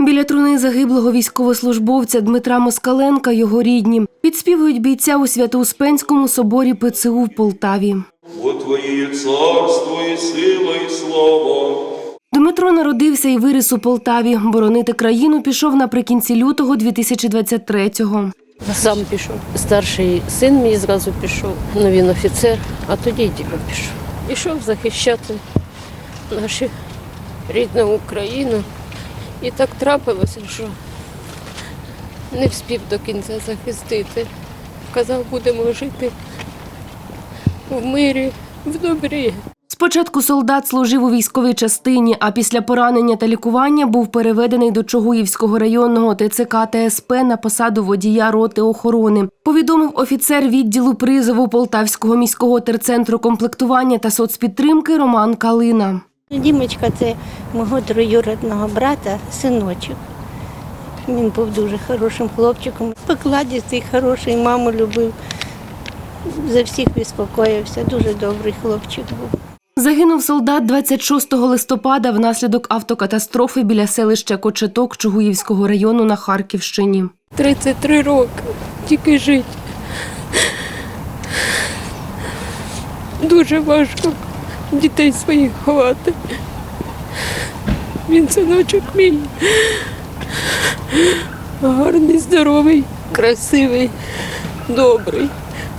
Біля труни загиблого військовослужбовця Дмитра Москаленка його рідні підспівують бійця у Свято-Успенському соборі ПЦУ в Полтаві. Бо Твоє царство і сила, і слава. Дмитро народився і виріс у Полтаві. Боронити країну пішов наприкінці лютого 2023-го. Сам пішов. Старший син мій зразу пішов. Ну він офіцер, а тоді й дідо пішов. Пішов захищати нашу рідну Україну. І так трапилося, що не вспів до кінця захистити. Казав, будемо жити в мирі, в добрі. Спочатку солдат служив у військовій частині, а після поранення та лікування був переведений до Чугуївського районного ТЦК ТСП на посаду водія роти охорони. Повідомив офіцер відділу призову Полтавського міського терцентру комплектування та соцпідтримки Роман Калина. Дімочка це мого троюродного брата, синочок. Він був дуже хорошим хлопчиком. Покладістий, хороший, маму любив. За всіх безпокоївся. Дуже добрий хлопчик був. Загинув солдат 26 листопада внаслідок автокатастрофи біля селища Кочеток Чугуївського району на Харківщині. 33 роки, тільки жити. Дуже важко дітей своїх ховати. Він синочок мій. Гарний, здоровий, красивий, добрий,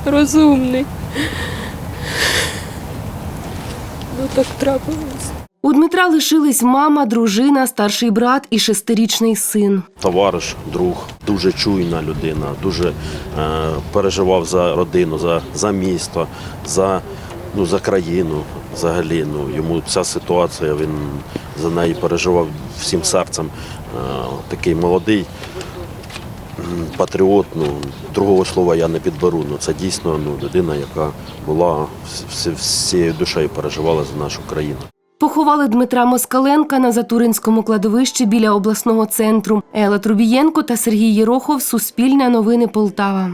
розумний. Ну так трапилось. У Дмитра лишились мама, дружина, старший брат і шестирічний син. товариш, друг, дуже чуйна людина, дуже е, переживав за родину, за, за місто, за, ну, за країну. Взагалі, ну, йому ця ситуація, він за неї переживав всім серцем. Е, такий молодий патріот, ну, другого слова я не підберу. Ну, це дійсно ну, людина, яка була вс- вс- всією душею переживала за нашу країну. Поховали Дмитра Москаленка на Затуринському кладовищі біля обласного центру. Ела Трубієнко та Сергій Єрохов. Суспільне новини Полтава.